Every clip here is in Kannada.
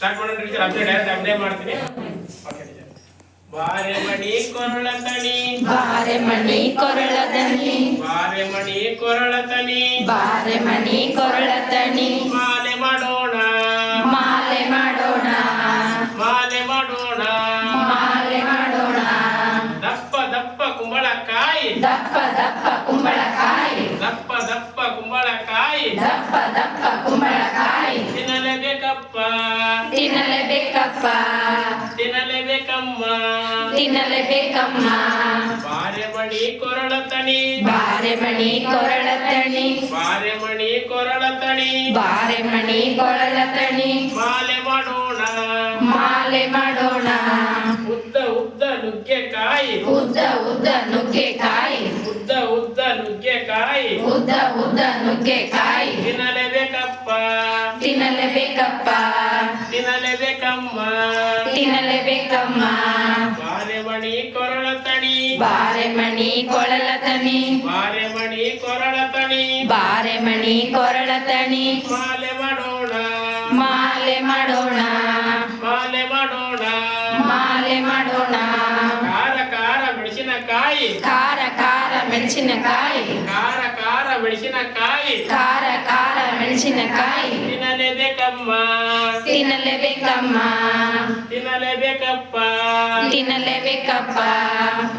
ಸ್ಟಾರ್ಟ್ ಮಾಡೋಣ ಟೀಚರ್ ಅಪ್ಡೇಟ್ ಡೈರೆಕ್ಟ್ ಅಪ್ಡೇಟ್ ಮಾಡ್ತೀನಿ. ಬಾರೆ ಮಣಿ ಕೊರಳ ತಣಿ ಬಾರೆ ಮಣಿ ಕೊರಳ ತನಿ. ಬಾರೆ ಮಣಿ ಕೊರಳ ತಣಿ ಬಾರೆ ಮಣಿ ಕೊರಳ ತಣಿ ಮಾಲೆ ಮಾಡೋಣ. ಮಾಲೆ ಮಾಡೋಣ. ಮಾಲೆ ಮಾಡೋಣ. ಮಾಲೆ ಮಾಡೋಣ. ದಪ್ಪ ದಪ್ಪ ಕುಂಬಳಕಾಯಿ. ದಪ್ಪ ದಪ್ಪ ಕುಂಬಳಕಾಯಿ. ದಪ್ಪ ದಪ್ಪ ಕುಂಬಳಕಾಯಿ. ದಪ್ಪ ದಪ್ಪ ಕುಂಬಳಕಾಯಿ. ತಿನ್ನಲೇಬೇಕಪ್ಪ. ತಿನ್ನಲೇಬೇಕಪ್ಪ ತಿನ್ನಲೇಬೇಕಮ್ಮ ತಿನ್ನಲೇಬೇಕಮ್ಮ ಬಾರೆ ಮಣಿ ಕೊರಳ ತಣಿ ಬಾರೆ ಮಣಿ ಕೊರಳ ತಣಿ ಬಾರೆ ಮಣಿ ಕೊರಳ ತಣಿ ಬಾರೆ ಮಣಿ ಕೊರಳ ತಣಿ ಮಾಲೆ ಮಾಡೋಣ. ಮಾಲೆ ಮಾಡೋಣ. ಉದ್ದ ಉದ್ದ ನುಗ್ಗೆಕಾಯಿ ಉದ್ದ ಉದ್ದ ನುಗ್ಗೆಕಾಯಿ ಉದ್ದ ಉದ್ದ ನುಗ್ಗೆಕಾಯಿ ಉದ್ದ ಉದ್ದ ನುಗ್ಗೆಕಾಯಿ ತಿನ್ನಲೇಬೇಕಪ್ಪ ತಿನ್ನಲೇಬೇಕಪ್ಪ ತಿನ್ನಲೇಬೇಕಮ್ಮ ತಿನ್ನಲೇಬೇಕಮ್ಮ ಬಾರೆ ಮಣಿ ಕೊರಳ ತಣಿ. ಬಾರೆ ಮಣಿ ಕೊರಳ ತಣಿ. ಬಾರೆ ಮಣಿ ಕೊರಳ ತಣಿ. ಬಾರೆ ಮಣಿ ಕೊರಳ ತಣಿ. ಮಾಲೆ ಮಾಡೋಣ. ಮಾಲೆ ಮಾಡೋಣ. ಮಾಲೆ ಮಾಡೋಣ. ಮಾಲೆ ಮಾಡೋಣ. ಕಾರ ಕಾರ ಮೆಣಸಿನಕಾಯಿ. ಮೆಣಸಿನಕಾಯಿ. ಖಾರ ಖಾರ ಮೆಣಸಿನಕಾಯಿ. ಖಾರ ಖಾರ ಮೆಣಸಿನಕಾಯಿ ತಿನ್ನಲೇಬೇಕಮ್ಮ ತಿನ್ನಲೇಬೇಕಮ್ಮ ತಿನ್ನಲೇಬೇಕಪ್ಪ. ತಿನ್ನಲೇಬೇಕಪ್ಪ.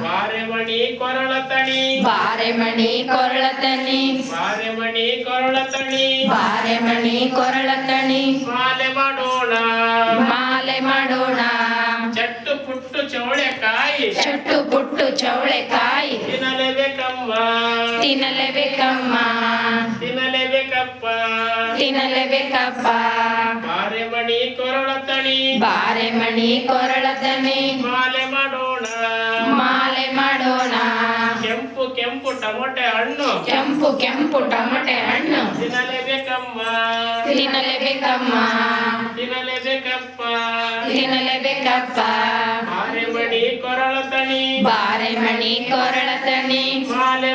ಬಾರೆ ಮಣಿ ಕೊರಳ ತಣಿ ಬಾರೆ ಮಣಿ ಕೊರಳ ತಣಿ ಬಾರೆ ಮಣಿ ಕೊರಳ ತಣಿ ಬಾರೆ ಮಣಿ ಕೊರಳ ತಣಿ ಮಾಲೆ ಮಾಡೋಣ. ಮಾಲೆ ಮಾಡೋಣ. ಚಟ್ಟು ಪುಟ್ಟು ಚೌಳೆಕಾಯಿ. ಚಟ್ಟು ಪುಟ್ಟು ಚವಳೆಕಾಯಿ ತಿನ್ನಲೇಬೇಕಮ್ಮ ತಿನ್ನಲೇಬೇಕಮ್ಮ ತಿನ್ನಲೇಬೇಕಪ್ಪ ತಿನ್ನಲೇಬೇಕಪ್ಪ ಬಾರೆ ಮಣಿ ಕೊರಳ ತಣಿ ಬಾರೆ ಮಣಿ ಕೊರಳ ತನಿ ಮಾಲೆ ಮಾಡೋಣ ಮಾಲೆ ಮಾಡೋಣ ಕೆಂಪು ಕೆಂಪು ಟೊಮೊಟೆ ಹಣ್ಣು ಕೆಂಪು ಕೆಂಪು ಟೊಮಟೆ ಹಣ್ಣು ತಿನ್ನಲೇಬೇಕಮ್ಮ ತಿನ್ನಲೇಬೇಕಮ್ಮ ತಿನ್ನಲೇಬೇಕಪ್ಪ ತಿನ್ನಲೇಬೇಕಪ್ಪ ಬಾರೆ ಮಣಿ ಕೊರಳ ತಣಿ ಬಾರೆ ಮಣಿ ಕೊರಳ ತನಿ ಮಾಲೆ